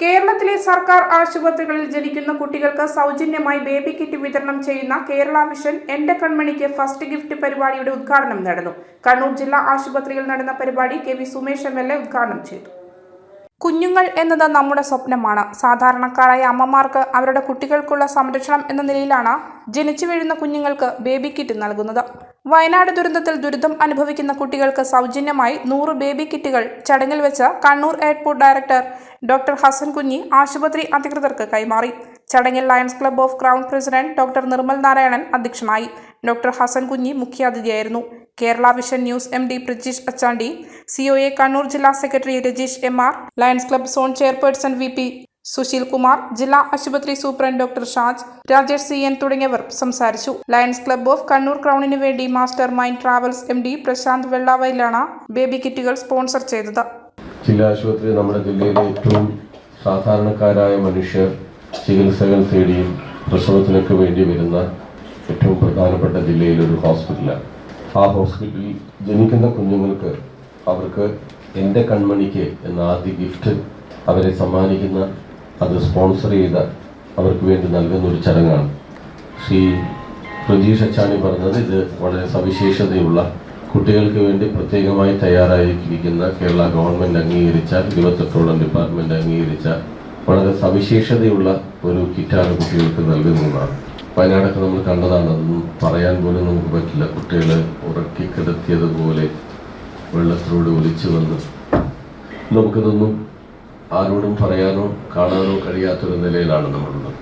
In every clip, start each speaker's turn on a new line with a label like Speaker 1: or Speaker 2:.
Speaker 1: കേരളത്തിലെ സർക്കാർ ആശുപത്രികളിൽ ജനിക്കുന്ന കുട്ടികൾക്ക് സൗജന്യമായി ബേബി കിറ്റ് വിതരണം ചെയ്യുന്ന കേരള മിഷൻ എന്റെ കൺമണിക്ക് ഫസ്റ്റ് ഗിഫ്റ്റ് പരിപാടിയുടെ ഉദ്ഘാടനം നടന്നു. കണ്ണൂർ ജില്ലാ ആശുപത്രിയിൽ നടന്ന പരിപാടി K V Sumesh M L A ഉദ്ഘാടനം ചെയ്തു. കുഞ്ഞുങ്ങൾ എന്നത് നമ്മുടെ സ്വപ്നമാണ്. സാധാരണക്കാരായ അമ്മമാർക്ക് അവരുടെ കുട്ടികൾക്കുള്ള സംരക്ഷണം എന്ന നിലയിലാണ് ജനിച്ചു വീഴുന്ന കുഞ്ഞുങ്ങൾക്ക് ബേബി കിറ്റ് നൽകുന്നത്. വയനാട് ദുരന്തത്തിൽ ദുരിതം അനുഭവിക്കുന്ന കുട്ടികൾക്ക് സൗജന്യമായി നൂറ് ബേബി കിറ്റുകൾ ചടങ്ങിൽ വെച്ച Kannur airport director doctor Hasan Kunhi ആശുപത്രി അധികൃതർക്ക് കൈമാറി. ചടങ്ങിൽ Lions Club of Crown president doctor Nirmal Narayanan അധ്യക്ഷനായി. Doctor Hasan Kunhi മുഖ്യാതിഥിയായിരുന്നു. Kerala Vision News M D Prajeesh Achandi C O A Kannur ജില്ലാ secretary Rajeesh M R Lions Club zone chairperson V P Susheel Kumar ജില്ലാ ആശുപത്രി superintendent doctor Shaj Rajesh C N തുടങ്ങിയവർ സംസാരിച്ചു. Lions club of Kannur ക്രൗണിന് വേണ്ടി Master Mind Travels M D Prashanth വെള്ളാവയിലാണ് baby കിറ്റുകൾ sponsor ചെയ്തത്.
Speaker 2: ജില്ലാ ആശുപത്രി നമ്മുടെ ജില്ലയിലെ ഏറ്റവും സാധാരണക്കാരായ മനുഷ്യർ ചികിത്സകൾ തേടിയും പ്രസവത്തിനൊക്കെ വേണ്ടി വരുന്ന ഏറ്റവും പ്രധാനപ്പെട്ട ജില്ലയിലൊരു ഹോസ്പിറ്റലാണ്. ആ ഹോസ്പിറ്റലിൽ ജനിക്കുന്ന കുഞ്ഞുങ്ങൾക്ക് അവർക്ക് എന്റെ കൺമണിക്ക് എന്ന ആദ്യ ഗിഫ്റ്റ് അവരെ സമ്മാനിക്കുന്ന അത് സ്പോൺസർ ചെയ്ത അവർക്ക് വേണ്ടി നൽകുന്ന ഒരു ചടങ്ങാണ്. ശ്രീ പ്രജീഷ് അച്ചാണി പറഞ്ഞത് ഇത് വളരെ സവിശേഷതയുള്ള കുട്ടികൾക്ക് വേണ്ടി പ്രത്യേകമായി തയ്യാറായിരിക്കുന്ന കേരള ഗവൺമെന്റ് അംഗീകരിച്ച ഇരുപത്തെട്ടോളം ഡിപ്പാർട്ട്മെന്റ് അംഗീകരിച്ച വളരെ സവിശേഷതയുള്ള ഒരു കിറ്റാണ് കുട്ടികൾക്ക് നൽകുന്നതാണ് വയനാടൊക്കെ നമ്മൾ കണ്ടതാണ്. അതൊന്നും പറയാൻ പോലും നമുക്ക് പറ്റില്ല. കുട്ടികളെ ഉറക്കി കിടത്തിയതുപോലെ വെള്ളത്തിലൂടെ ഒലിച്ചു വന്ന് നമുക്കിതൊന്നും ആരോടും പറയാനോ കാണാനോ കഴിയാത്തൊരു നിലയിലാണ് നമ്മളുള്ളത്.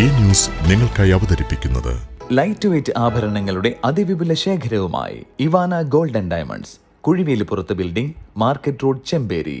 Speaker 3: ഈ ന്യൂസ് നിങ്ങൾക്കായി അവതരിപ്പിക്കുന്നത്
Speaker 4: ലൈറ്റ് വെയ്റ്റ് ആഭരണങ്ങളുടെ അതിവിപുല ശേഖരവുമായി Ivana golden diamonds കുഴിവേലിപ്പുറത്ത് building market road Chemperi.